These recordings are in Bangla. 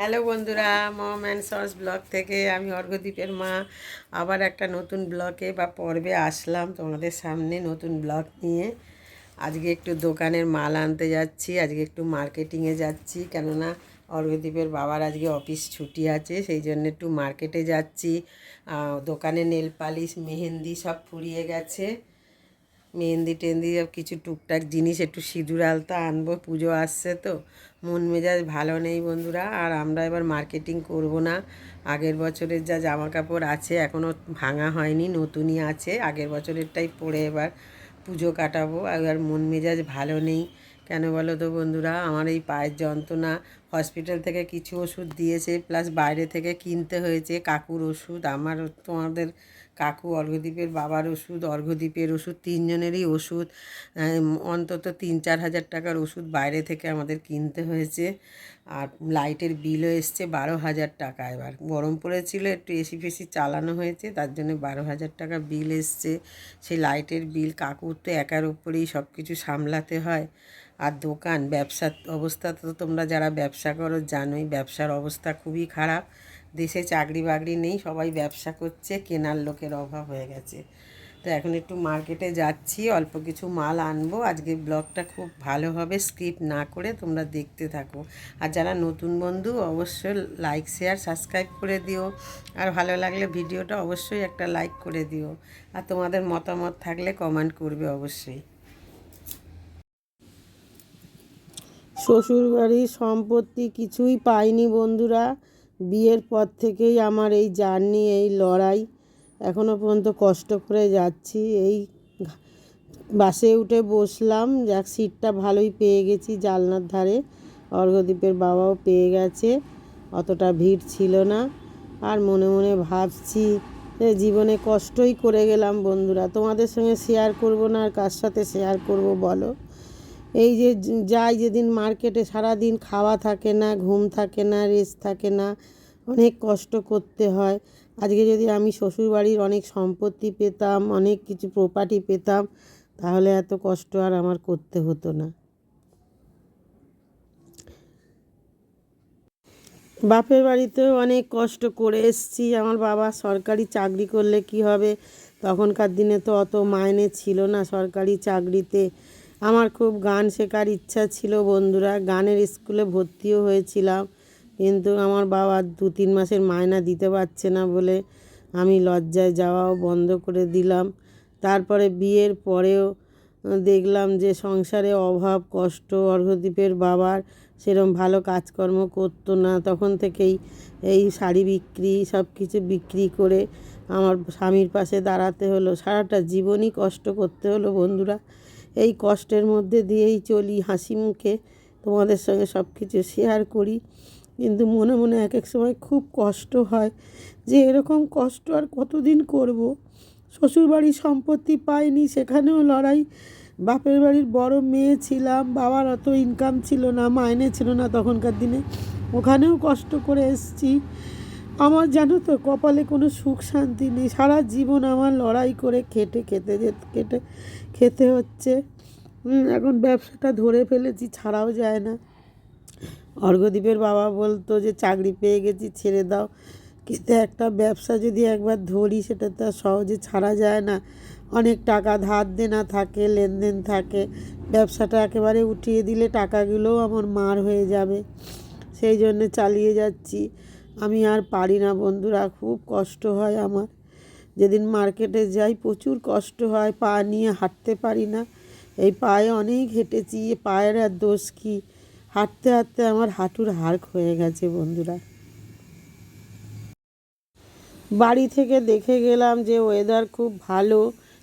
হ্যালো বন্ধুরা, মম অ্যান্ড সস ব্লগ থেকে আমি অর্ঘদ্বীপের মা। আবার একটা নতুন ব্লগে বা পর্বে আসলাম তোমাদের সামনে নতুন ব্লগ নিয়ে। আজকে একটু দোকানের মাল আনতে যাচ্ছি, আজকে একটু মার্কেটিংয়ে যাচ্ছি। কেননা অর্ঘদ্বীপের বাবার আজকে অফিস ছুটি আছে, সেই জন্য একটু মার্কেটে যাচ্ছি। দোকানে নেল পালিশ মেহেন্দি সব ফুরিয়ে গেছে। মেহেন্দি সব কিছু টুকটাক জিনিস একটু সিঁদুর, আলতা আনব, পুজো আসছে তো। মন মেজাজ ভালো নেই বন্ধুরা, আর আমরা এবার মার্কেটিং করব না। আগের বছরের যা জামা কাপড় আছে এখনও ভাঙা হয়নি, নতুনই আছে। আগের বছরেরটাই পরে এবার পুজো কাটাবো। আর মন মেজাজ ভালো নেই। কেন বলো তো বন্ধুরা, আমার এই পায়ের যন্ত্রণা হসপিটাল থেকে কিছু ওষুধ দিয়েছে প্লাস বাইরে থেকে কিনতে হয়েছে কাকুর ওষুধ। আমার তোমাদের কাকু অর্ঘদ্বীপের বাবার ওষুধ অর্ঘদ্বীপের ওষুধ, তিনজনেরই ওষুধ। অন্তত তিন চার হাজার টাকার ওষুধ বাইরে থেকে আমাদের কিনতে হয়েছে। আর লাইটের বিলও এসছে বারো হাজার টাকা এবার। গরম পড়েছিল, একটু এসি ফেসি চালানো হয়েছে, তার জন্য বারো হাজার টাকা বিল এসছে। সেই লাইটের বিল কাকুর তো একার উপরেই সব কিছু সামলাতে হয়। আর দোকান, ব্যবসার অবস্থা তো তোমরা যারা ব্যবসা করো, জানোই ব্যবসার অবস্থা খুবই খারাপ। দেশে চাকরি বাকরি নেই, সবাই ব্যবসা করছে, কেনার লোকের অভাব হয়ে গেছে। তো এখন একটু মার্কেটে যাচ্ছি, অল্প কিছু মাল আনব। আজকে ব্লগটা খুব ভালো হবে, স্কিপ না করে তোমরা দেখতে থাকো। আর যারা নতুন বন্ধু, অবশ্যই লাইক, শেয়ার, সাবস্ক্রাইব করে দিও। আর ভালো লাগলে ভিডিওটা অবশ্যই একটা লাইক করে দিও। আর তোমাদের মতামত থাকলে কমেন্ট করবে অবশ্যই। শ্বশুরবাড়ির সম্পত্তি কিছুই পাইনি বন্ধুরা। বিয়ের পর থেকেই আমার এই জার্নি, এই লড়াই। এখনও পর্যন্ত কষ্ট করে যাচ্ছি। এই বাসে উঠে বসলাম। যাক, সিটটা ভালোই পেয়ে গেছি জালনার ধারে। অর্ঘদ্বীপের বাবাও পেয়ে গেছে। অতটা ভিড় ছিল না। আর মনে মনে ভাবছি জীবনে কষ্টই করে গেলাম বন্ধুরা। তোমাদের সঙ্গে শেয়ার করব না? আর কার সাথে শেয়ার করব বলো? এই যে যাই যেদিন মার্কেটে সারা দিন খাওয়া থাকে না, ঘুম থাকে না রেস্ট থাকে না, অনেক কষ্ট করতে হয়। আজকে যদি আমি শ্বশুরবাড়ির অনেক সম্পত্তি পেতাম, অনেক কিছু প্রপার্টি পেতাম, তাহলে এত কষ্ট আর আমার করতে হতো না। বাপের বাড়িতেও অনেক কষ্ট করে এসছি। আমার বাবা সরকারি চাকরি করলে কি হবে? তখনকার দিনে তো অত মাইনে ছিল না সরকারি চাকরিতে। আমার খুব গান শেখার ইচ্ছা ছিল, বন্ধুরা। গানের স্কুলে ভর্তিও হয়েছিলাম, কিন্তু আমার বাবা দু তিন মাসের মায়না দিতে পারছে না বলে আমি লজ্জায় যাওয়াও বন্ধ করে দিলাম। তারপরে বিয়ের পরেও দেখলাম যে সংসারে অভাব, কষ্ট, অর্ঘদ্বীপের বাবার সেরম ভালো কাজকর্ম করতো না। তখন থেকেই এই শাড়ি বিক্রি সব কিছু বিক্রি করে আমার স্বামীর পাশে দাঁড়াতে হলো। সারাটা জীবনই কষ্ট করতে হলো, বন্ধুরা। এই কষ্টের মধ্যে দিয়েই চলি, হাসি মুখে তোমাদের সঙ্গে সব কিছু শেয়ার করি। কিন্তু মনে মনে এক এক সময় খুব কষ্ট হয় যে এরকম কষ্ট আর কতদিন করব? শ্বশুরবাড়ির সম্পত্তি পাইনি, সেখানেও লড়াই। বাপের বাড়ির বড় মেয়ে ছিলাম, বাবার অত ইনকাম ছিল না মাইনে ছিল না তখনকার দিনে। ওখানেও কষ্ট করে এসছি। আমার জানো তো, কপালে কোনো সুখ শান্তি নেই। সারা জীবন আমার লড়াই করে খেটে খেতে খেটে, খেতে হচ্ছে। এখন ব্যবসাটা ধরে ফেলেছি, ছাড়াও যায় না। অর্ঘদ্বীপের বাবা বলতো যে, চাকরি পেয়ে গেছি, ছেড়ে দাও। কিন্তু একটা ব্যবসা যদি একবার ধরি, সেটা তো সহজে ছাড়া যায় না। অনেক টাকা ধার দেনা থাকে, লেনদেন থাকে। ব্যবসাটা একেবারে উঠিয়ে দিলে টাকাগুলোও আমার মার হয়ে যাবে। সেই জন্য চালিয়ে যাচ্ছি। আমি আর পারি না বন্ধুরা, খুব কষ্ট হয় আমার। যেদিন মার্কেটে যাই, প্রচুর কষ্ট হয়, পা নিয়ে হাঁটতে পারি না। এই পায়ে অনেক হেঁটেছি পায়ের আর দোষ কী? হাঁটতে হাঁটতে আমার হাঁটুর হাড় হয়ে গেছে বন্ধুরা। বাড়ি থেকে দেখে গেলাম যে ওয়েদার খুব ভালো,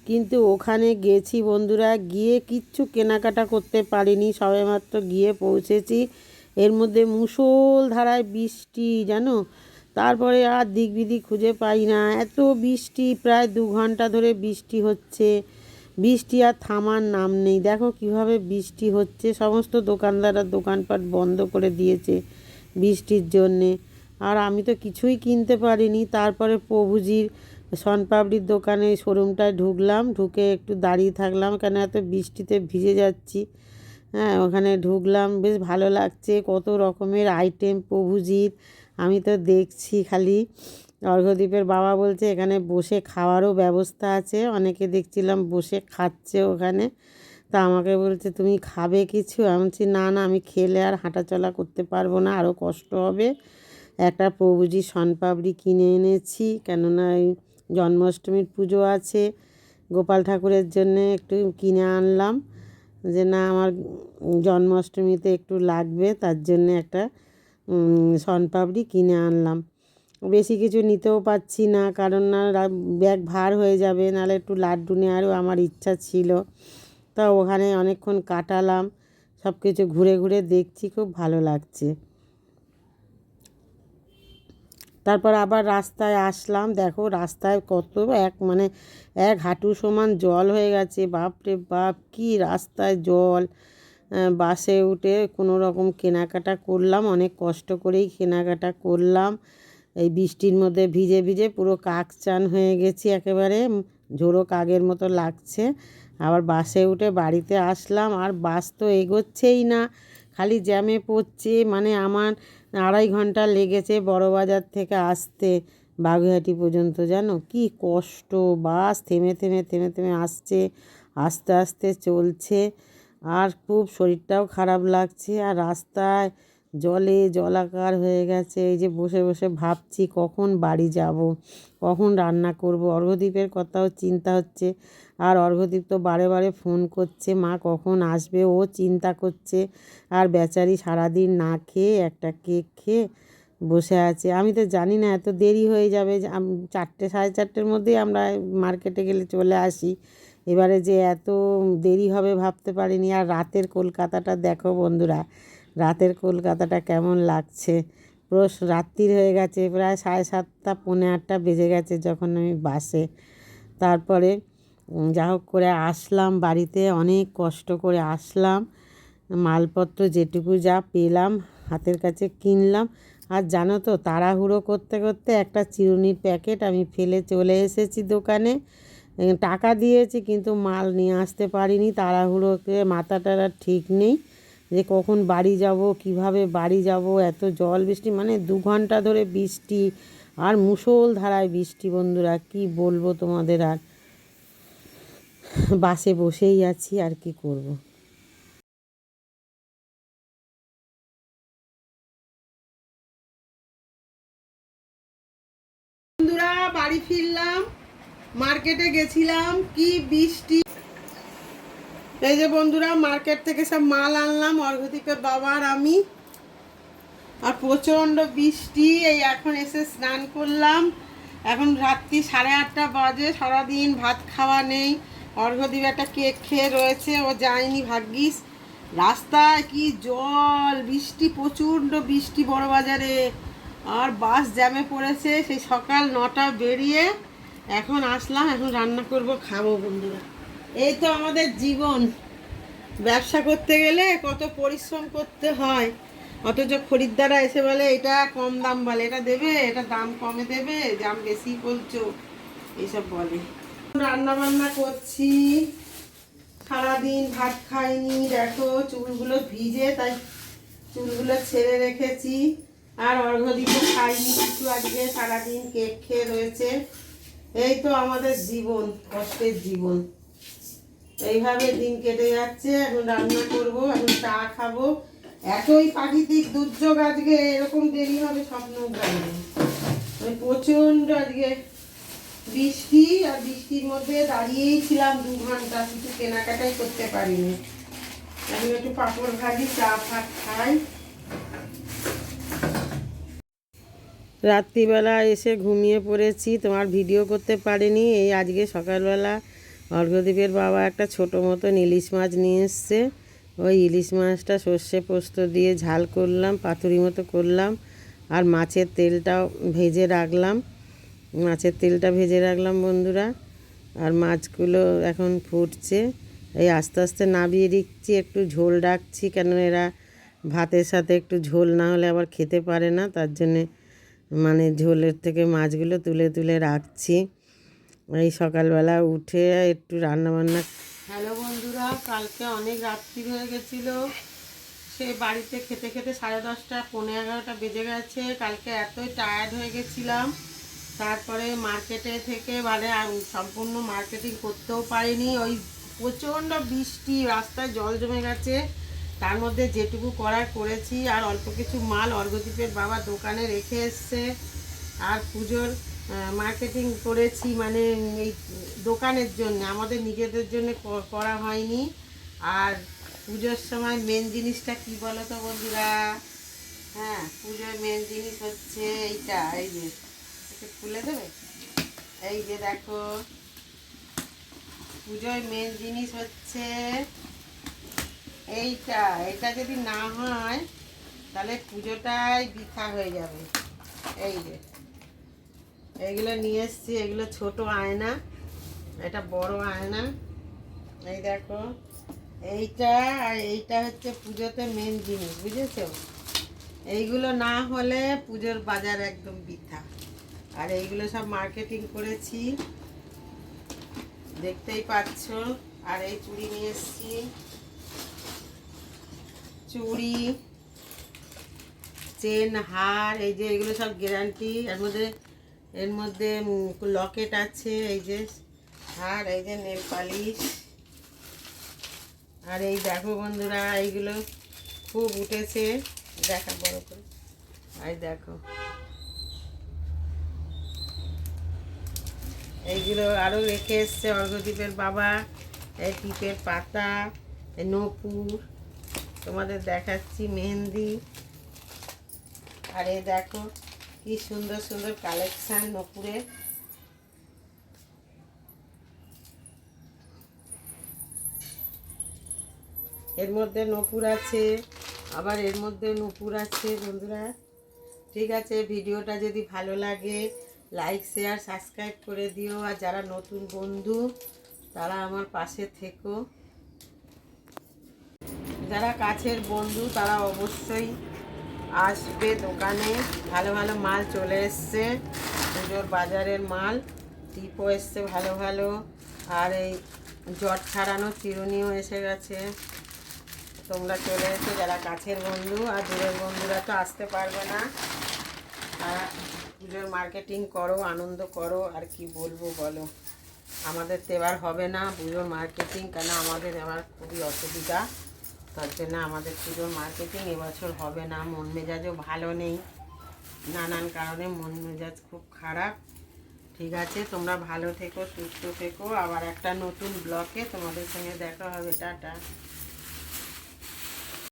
কিন্তু ওখানে গেছি বন্ধুরা, গিয়ে কিচ্ছু কেনাকাটা করতে পারিনি, সবেমাত্র গিয়ে পৌঁছেছি। এর মধ্যে মুষল ধারায় বৃষ্টি, জানো? তারপরে আর দিক বিদিক খুঁজে পাই না। এত বৃষ্টি, প্রায় দু ঘণ্টা ধরে বৃষ্টি হচ্ছে। বৃষ্টি আর থামার নাম নেই। দেখো কীভাবে বৃষ্টি হচ্ছে। সমস্ত দোকানদাররা দোকানপাট বন্ধ করে দিয়েছে বৃষ্টির জন্যে। আর আমি তো কিছুই কিনতে পারিনি। তারপরে প্রভুজির শনপাপড়ির দোকানে শোরুমটায় ঢুকলাম। ঢুকে একটু দাঁড়িয়ে থাকলাম। কেন এত বৃষ্টিতে ভিজে যাচ্ছি? হ্যাঁ ওখানে ঢুকলাম, বেশ ভালো লাগছে। কত রকমের আইটেম প্রভুজির আমি তো দেখছি খালি। অর্ঘদ্বীপের বাবা বলছে, এখানে বসে খাওয়ারও ব্যবস্থা আছে। অনেকে দেখছিলাম বসে খাচ্ছে ওখানে। তা আমাকে বলছে, তুমি খাবে কিছু? আমি বলছি, না না, আমি খেলে আর হাঁটাচলা করতে পারব না আরও কষ্ট হবে। একটা প্রভুজি শনপাপড়ি কিনে এনেছি, কেননা এই জন্মাষ্টমীর পুজো আছে। গোপাল ঠাকুরের জন্যে একটু কিনে আনলাম। যে না, আমার জন্মাষ্টমীতে একটু লাগবে, তার জন্যে একটা শনপাপড়ি কিনে আনলাম। বেশি কিছু নিতেও পাচ্ছি না, কারণ না ব্যাগ ভার হয়ে যাবে, নাহলে একটু লাড্ডু নেওয়ারও আমার ইচ্ছা ছিল। তা ওখানে অনেকক্ষণ কাটালাম সব কিছু ঘুরে ঘুরে দেখছি, খুব ভালো লাগছে। তারপর আবার রাস্তায় আসলাম। দেখো রাস্তায় কত এক মানে এক হাঁটু সমান জল হয়ে গেছে। বাপরে বাপ, কি রাস্তায় জল। বাসে উঠে কোনো রকম কেনাকাটা করলাম। অনেক কষ্ট করেই কেনাকাটা করলাম। এই বৃষ্টির মধ্যে ভিজে ভিজে পুরো কাক চান হয়ে গেছি একেবারে। ঝোড়ো কাকের মতো লাগছে। আবার বাসে উঠে বাড়িতে আসলাম। আর বাস তো এগোচ্ছেই না। খালি জ্যামে পড়ছে। মানে আমার আড়াই ঘণ্টা লেগেছে বড়বাজার থেকে আসতে বাগুইহাটি পর্যন্ত, জানো? কি কষ্ট, বাস থেমে থেমে থেমে থেমে আসছে, আস্তে আস্তে চলছে। আর খুব শরীরটাও খারাপ লাগছে আর রাস্তায় জলে জলাকার হয়ে গেছে। এই যে বসে বসে ভাবছি কখন বাড়ি যাব, কখন রান্না করব। অর্ঘদ্বীপের কথাও চিন্তা হচ্ছে। আর অর্ঘদ্বীপ তো বারে বারে ফোন করছে, মা কখন আসবে? ও চিন্তা করছে, আর বেচারি সারাদিন না খেয়ে একটা কেক খেয়ে বসে আছে। আমি তো জানি না, এত দেরি হয়ে যাবে চারটে, সাড়ে চারটের মধ্যেই আমরা মার্কেটে গেলে চলে আসি। এবারে যে এত দেরি হবে ভাবতে পারিনি। আর রাতের কলকাতাটা দেখো বন্ধুরা, রাতের কলকাতাটা কেমন লাগছে। পুরো রাত্রির হয়ে গেছে, প্রায় সাড়ে সাতটা, পৌনে আটটা বেজে গেছে যখন আমি বাসে। তারপরে যা হোক করে আসলাম বাড়িতে, অনেক কষ্ট করে আসলাম। মালপত্র যেটুকু যা পেলাম, হাতের কাছে কিনলাম। আর জানো তো, তাড়াহুড়ো করতে করতে একটা চিরুনির প্যাকেট আমি ফেলে চলে এসেছি দোকানে। টাকা দিয়েছি কিন্তু মাল নিয়ে আসতে পারিনি তাড়াহুড়োকে মাথাটার ঠিক নেই যে কখন বাড়ি যাব, কীভাবে বাড়ি যাব, এত জল বৃষ্টি মানে দু ঘণ্টা ধরে বৃষ্টি। আর মুষল ধারায় বৃষ্টি, বন্ধুরা, কি বলব তোমাদের আর? বাসে বসেই আছি, আর কি করব। বন্ধুরা, বাড়ি ফিরলাম, মার্কেটে গেছিলাম, কি বৃষ্টি। এই যে বন্ধুরা, মার্কেট থেকে সব মাল আনলাম অর্ঘদীপের বাবা আর আমি। আর প্রচণ্ড বৃষ্টি, এই এখন এসে স্নান করলাম। এখন রাত্রি সাড়ে আটটা বাজে, সারাদিন ভাত খাওয়া নেই। অর্ঘদীপ একটা কেক খেয়ে রয়েছে, ও যায়নি ভাগ্যিস। রাস্তায় কি জল, বৃষ্টি, প্রচণ্ড বৃষ্টি বড় বাজারে আর বাস জ্যামে পড়েছে, সেই সকাল নটা বেরিয়ে এখন আসলাম, এখন রান্না করব, খাব বন্ধুরা। এই তো আমাদের জীবন। ব্যবসা করতে গেলে কত পরিশ্রম করতে হয়। অথচ খরিদ্দাররা এসে বলে, এটা কম দাম বলে। এটা দেবে, এটা দাম কমে দেবে, দাম বেশি বলছো। এইসব বলে। রান্না বান্না করছি। সারাদিন ভাত খাইনি, দেখো চুলগুলো ভিজে, তাই চুলগুলো ছেড়ে রেখেছি। আর অর্ঘদিকে খাইনি কিছু আজকে, সারাদিন কেক খেয়ে রয়েছে। এই তো আমাদের জীবন, কষ্টের জীবন। এইভাবে দিন কেটে যাচ্ছে, এখন রান্না করব, এখন চা খাব। এতই প্রাকৃতিক দুর্যোগ আজকে, এরকম দেরি হবে স্বপ্ন আমি প্রচণ্ড আজকে বৃষ্টি আর বৃষ্টির মধ্যে দাঁড়িয়েই ছিলাম দু ঘণ্টা, কিছু কেনাকাটাই করতে পারিনি। এখন একটু পাঁপড় ভাজি, চা ফাট খাই। রাত্রিবেলা এসে ঘুমিয়ে পড়েছি, তোমার ভিডিও করতে পারিনি। এই আজকে সকালবেলা অর্ঘদ্বীপের বাবা একটা ছোটো মতন ইলিশ মাছ নিয়ে এসছে। ওই ইলিশ মাছটা সর্ষে পোস্ত দিয়ে ঝাল করলাম, পাতুরি মতো করলাম, আর মাছের তেলটাও ভেজে রাখলাম। মাছের তেলটা ভেজে রাখলাম বন্ধুরা। আর মাছগুলো এখন ফুটছে। এই আস্তে আস্তে নাবিয়ে দিচ্ছি, একটু ঝোল রাখছি, কেন এরা ভাতের সাথে একটু ঝোল না হলে আবার খেতে পারে না। তার জন্যে মানে ঝোলের থেকে মাছগুলো তুলে তুলে রাখছি। এই সকালবেলা উঠে একটু রান্নাবান্না হ্যালো বন্ধুরা, কালকে অনেক রাত্রি হয়ে গেছিল। সে বাড়িতে খেতে খেতে সাড়ে দশটা পনেরো এগারোটা বেজে গেছে। কালকে এতই টায়ার্ড হয়ে গেছিলাম। তারপরে মার্কেটে থেকে মানে সম্পূর্ণ মার্কেটিং করতেও পারিনি। ওই প্রচণ্ড বৃষ্টি, রাস্তায় জল জমে গেছে। তার মধ্যে যেটুকু করার করেছি, আর অল্প কিছু মাল অর্ঘদ্বীপের বাবা দোকানে রেখে এসছে। আর পুজোর মার্কেটিং করেছি মানে এই দোকানের জন্য, আমাদের নিজেদের জন্য করা হয়নি। আর পুজোর সময় মেন জিনিসটা কি বলো তো বন্ধুরা? হ্যাঁ পুজোর মেন জিনিস হচ্ছে এইটা, এই যে একটু খুলে দেবে? এই যে দেখো, পুজোয় মেন জিনিস হচ্ছে এইটা। এটা যদি না হয়, তাহলে পুজোটাই বৃথা হয়ে যাবে। এই যে, এইগুলো নিয়ে এসছি, এগুলো ছোট আয়না, এটা বড় আয়না। এই দেখো, এইটা আর এইটা হচ্ছে পুজোতে মেন জিনিস, বুঝেছ? এইগুলো না হলে পুজোর বাজার একদম বৃথা। আর এইগুলো সব মার্কেটিং করেছি। দেখতেই পাচ্ছ। আর এই চুড়ি নিয়ে এসছি। চুড়ি, চেন, হার, এই যে এগুলো সব গ্যারান্টি এর মধ্যে এর মধ্যে লকেট আছে, এই যে হার, এই যে নেল পালিশ আর এই দেখো বন্ধুরা, এইগুলো খুব উঠেছে। দেখা বড় করে। এই দেখো। এইগুলো আরও রেখে এসছে অর্ঘদ্বীপের বাবা, এই টিপের পাতা নপুর, তোমাদের দেখাচ্ছি মেহেন্দি। আর এই দেখো কি সুন্দর সুন্দর কালেকশান নপুরের এর মধ্যে নপুর আছে, আবার এর মধ্যে নপুর আছে, বন্ধুরা। ঠিক আছে, ভিডিওটা যদি ভালো লাগে লাইক শেয়ার সাবস্ক্রাইব করে দিও। আর যারা নতুন বন্ধু, তারা আমার পাশে থেকো। যারা কাছের বন্ধু, তারা অবশ্যই আসবে দোকানে। ভালো ভালো মাল চলে এসছে। পুজোর বাজারের মাল। টিপও এসছে ভালো ভালো। আর এই জট ছাড়ানো চিরুনিও এসে গেছে। তোমরা চলে এসো যারা কাছের বন্ধু। আর দূরের বন্ধুরা তো আসতে পারবে না। তারা পুজোর মার্কেটিং করো, আনন্দ করো, আর কি বলব বলো? আমাদের তো এবার হবে না পুজোর মার্কেটিং কেন আমাদের এবার খুবই অসুবিধা। তার জন্য আমাদের পুজোর মার্কেটিং এবছর হবে না, মন মেজাজও ভালো নেই। নানান কারণে মন মেজাজ খুব খারাপ। ঠিক আছে, তোমরা ভালো থেকো, সুস্থ থেকো। আবার একটা নতুন ব্লকে তোমাদের সঙ্গে দেখা হবে, টাটা।